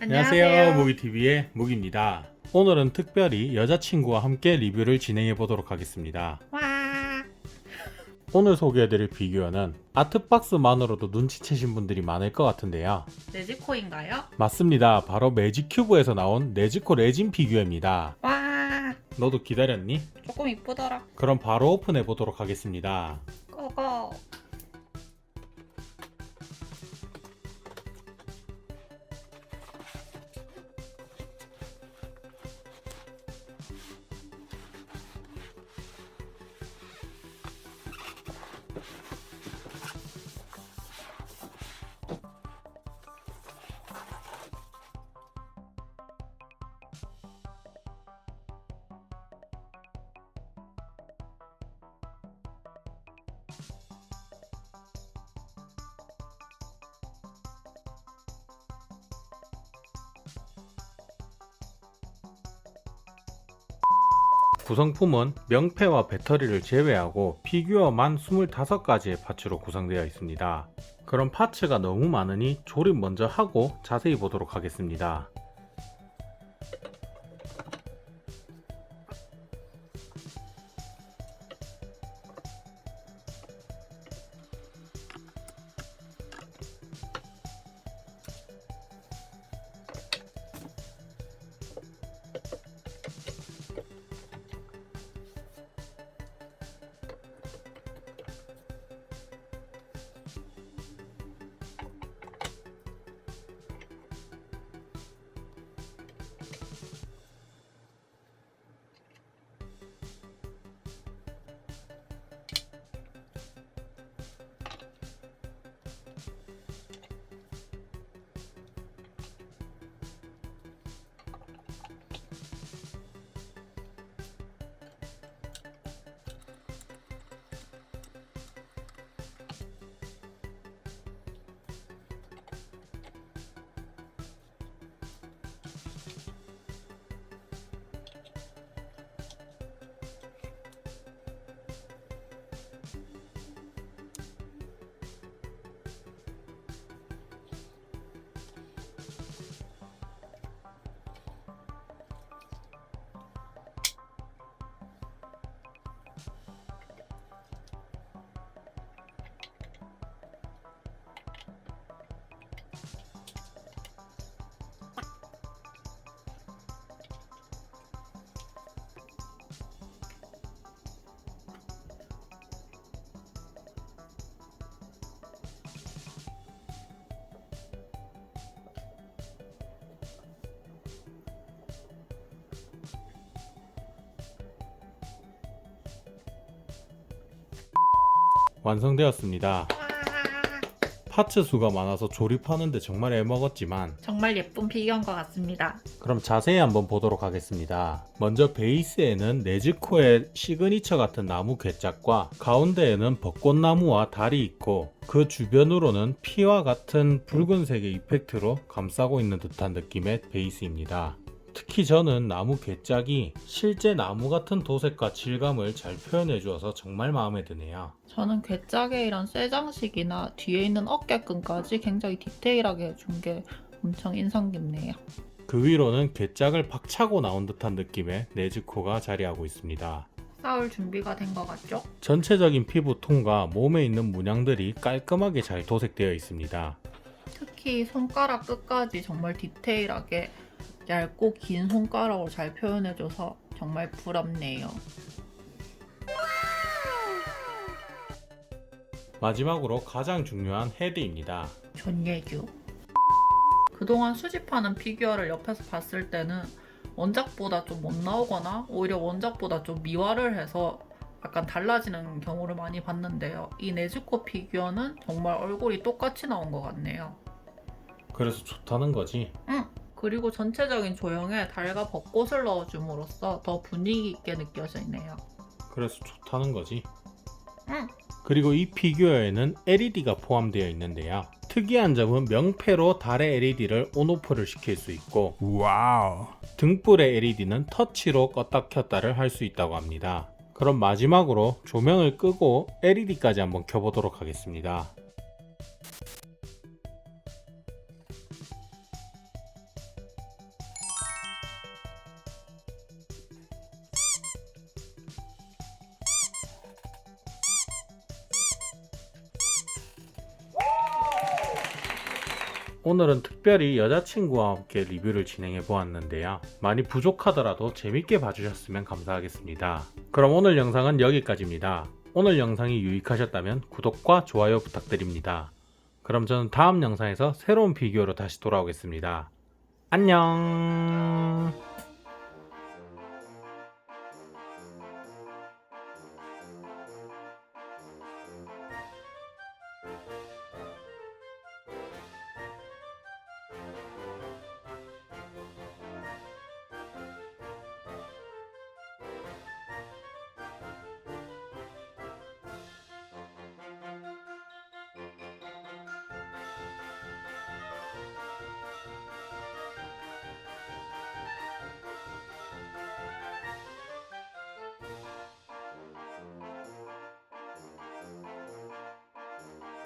안녕하세요. 무비TV의 무기입니다. 오늘은 특별히 여자친구와 함께 리뷰를 진행해 보도록 하겠습니다. 와. 오늘 소개해드릴 피규어는 아트박스만으로도 눈치채신 분들이 많을 것 같은데요. 네지코인가요? 맞습니다. 바로 매직큐브에서 나온 네즈코 레진 피규어입니다. 와. 너도 기다렸니? 조금 이쁘더라. 그럼 바로 오픈해 보도록 하겠습니다. 고고. 구성품은 명패와 배터리를 제외하고 피규어만 25가지의 파츠로 구성되어 있습니다. 그럼 파츠가 너무 많으니 조립 먼저 하고 자세히 보도록 하겠습니다. 완성되었습니다. 와. 파츠 수가 많아서 조립하는데 정말 애먹었지만 정말 예쁜 피규어인 것 같습니다. 그럼 자세히 한번 보도록 하겠습니다. 먼저 베이스에는 네즈코의 시그니처 같은 나무 괴짝과 가운데에는 벚꽃나무와 달이 있고 그 주변으로는 피와 같은 붉은색의 이펙트로 감싸고 있는 듯한 느낌의 베이스입니다. 특히 저는 나무 괴짝이 실제 나무 같은 도색과 질감을 잘 표현해 주어서 정말 마음에 드네요. 저는 괴짝에 이런 쇠장식이나 뒤에 있는 어깨끈까지 굉장히 디테일하게 해준 게 엄청 인상 깊네요. 그 위로는 괴짝을 박차고 나온 듯한 느낌의 네즈코가 자리하고 있습니다. 싸울 준비가 된 것 같죠? 전체적인 피부 톤과 몸에 있는 문양들이 깔끔하게 잘 도색되어 있습니다. 특히 손가락 끝까지 정말 디테일하게 얇고 긴 손가락으로 잘 표현해줘서 정말 부럽네요. 마지막으로 가장 중요한 헤드입니다. 전예규. 그동안 수집하는 피규어를 옆에서 봤을 때는 원작보다 좀 못 나오거나 오히려 원작보다 좀 미화를 해서 약간 달라지는 경우를 많이 봤는데요. 이 네즈코 피규어는 정말 얼굴이 똑같이 나온 것 같네요. 그래서 좋다는 거지. 응. 그리고 전체적인 조형에 달과 벚꽃을 넣어줌으로써 더 분위기 있게 느껴지네요. 그래서 좋다는 거지. 응. 그리고 이 피규어에는 LED가 포함되어 있는데요. 특이한 점은 명패로 달의 LED를 온오프를 시킬 수 있고 와우. 등불의 LED는 터치로 껐다 켰다를 할 수 있다고 합니다. 그럼 마지막으로 조명을 끄고 LED까지 한번 켜보도록 하겠습니다. 오늘은 특별히 여자친구와 함께 리뷰를 진행해 보았는데요. 많이 부족하더라도 재밌게 봐주셨으면 감사하겠습니다. 그럼 오늘 영상은 여기까지입니다. 오늘 영상이 유익하셨다면 구독과 좋아요 부탁드립니다. 그럼 저는 다음 영상에서 새로운 비디오로 다시 돌아오겠습니다. 안녕!